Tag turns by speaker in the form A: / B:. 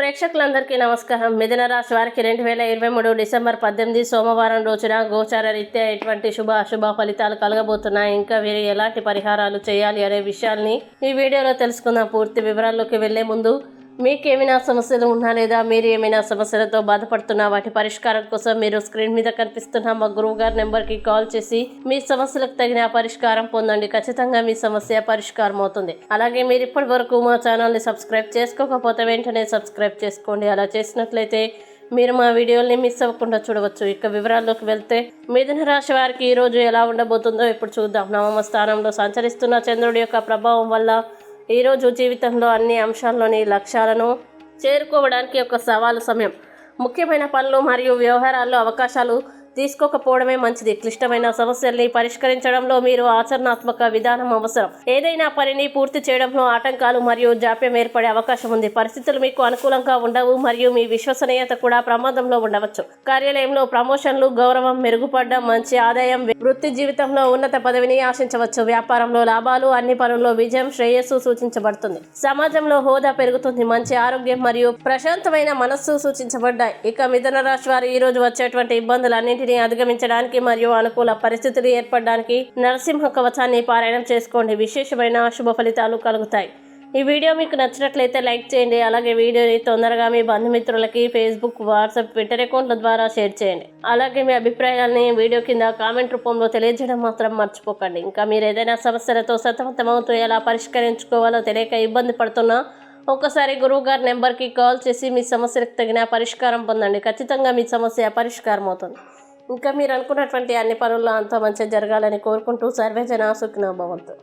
A: ప్రేక్షకులందరికీ నమస్కారం. మిథున రాశి వారికి రెండు వేల ఇరవై మూడు డిసెంబర్ పద్దెనిమిది సోమవారం రోజున గోచార రీత్యా ఎటువంటి శుభ అశుభ ఫలితాలు కలగబోతున్నాయి? ఇంకా వీరు ఎలాంటి పరిహారాలు చేయాలి అనే విషయాల్ని ఈ వీడియోలో తెలుసుకుందాం. పూర్తి వివరాల్లోకి వెళ్ళే ముందు మీకు ఏమైనా సమస్యలు ఉన్నా లేదా మీరు ఏమైనా సమస్యలతో బాధపడుతున్నా వాటి పరిష్కారం కోసం మీరు స్క్రీన్ మీద కనిపిస్తున్న మా గురువు గారి నెంబర్కి కాల్ చేసి మీ సమస్యలకు తగిన పరిష్కారం పొందండి. ఖచ్చితంగా మీ సమస్య పరిష్కారం అవుతుంది. అలాగే మీరు ఇప్పటి వరకు మా ఛానల్ని సబ్స్క్రైబ్ చేసుకోకపోతే వెంటనే సబ్స్క్రైబ్ చేసుకోండి. అలా చేసినట్లయితే మీరు మా వీడియోల్ని మిస్ అవ్వకుండా చూడవచ్చు. ఇక వివరాల్లోకి వెళ్తే మిథున రాశి వారికి ఈరోజు ఎలా ఉండబోతుందో ఇప్పుడు చూద్దాం. నవమ స్థానంలో సంచరిస్తున్న చంద్రుడి యొక్క ప్రభావం వల్ల ఈరోజు జీవితంలో అన్ని అంశాల్లోని లక్ష్యాలను చేరుకోవడానికి ఒక సవాలు సమయం. ముఖ్యమైన పనులు మరియు వ్యవహారాల్లో అవకాశాలు తీసుకోకపోవడమే మంచిది. క్లిష్టమైన సమస్యల్ని పరిష్కరించడంలో మీరు ఆచరణాత్మక విధానం అవసరం. ఏదైనా పనిని పూర్తి చేయడంలో ఆటంకాలు మరియు జాప్యం ఏర్పడే అవకాశం ఉంది. పరిస్థితులు మీకు అనుకూలంగా ఉండవు మరియు మీ విశ్వసనీయత కూడా ప్రమాదంలో ఉండవచ్చు. కార్యాలయంలో ప్రమోషన్లు గౌరవం మెరుగుపడడం మంచి ఆదాయం వృత్తి జీవితంలో ఉన్నత పదవిని ఆశించవచ్చు. వ్యాపారంలో లాభాలు అన్ని పనుల్లో విజయం శ్రేయస్సు సూచించబడుతుంది. సమాజంలో హోదా పెరుగుతుంది. మంచి ఆరోగ్యం మరియు ప్రశాంతమైన మనస్సు సూచించబడ్డాయి. ఇక మిథున రాశి వారు ఈ రోజు వచ్చేటువంటి అన్నింటినీ అధిగమించడానికి మరియు అనుకూల పరిస్థితులు ఏర్పడడానికి నరసింహ కవచాన్ని పారాయణం చేసుకోండి. విశేషమైన శుభ ఫలితాలు కలుగుతాయి. ఈ వీడియో మీకు నచ్చినట్లయితే లైక్ చేయండి. అలాగే వీడియోని తొందరగా మీ బంధుమిత్రులకి ఫేస్బుక్ వాట్సాప్ ట్విట్టర్ అకౌంట్ల ద్వారా షేర్ చేయండి. అలాగే మీ అభిప్రాయాలని వీడియో కింద కామెంట్ రూపంలో తెలియజేయడం మాత్రం మర్చిపోకండి. ఇంకా మీరు ఏదైనా సమస్యలతో సతమతమవుతూ ఎలా పరిష్కరించుకోవాలో తెలియక ఇబ్బంది పడుతున్నా ఒక్కసారి గురువు గారి నెంబర్కి కాల్ చేసి మీ సమస్యలకు తగిన పరిష్కారం పొందండి. ఖచ్చితంగా మీ సమస్య పరిష్కారం అవుతుంది ఇంకా మీరు అనుకున్నటువంటి అన్ని పనుల్లో అంతా మంచిగా జరగాలని కోరుకుంటూ సర్వేజన సుఖినో భవంతు.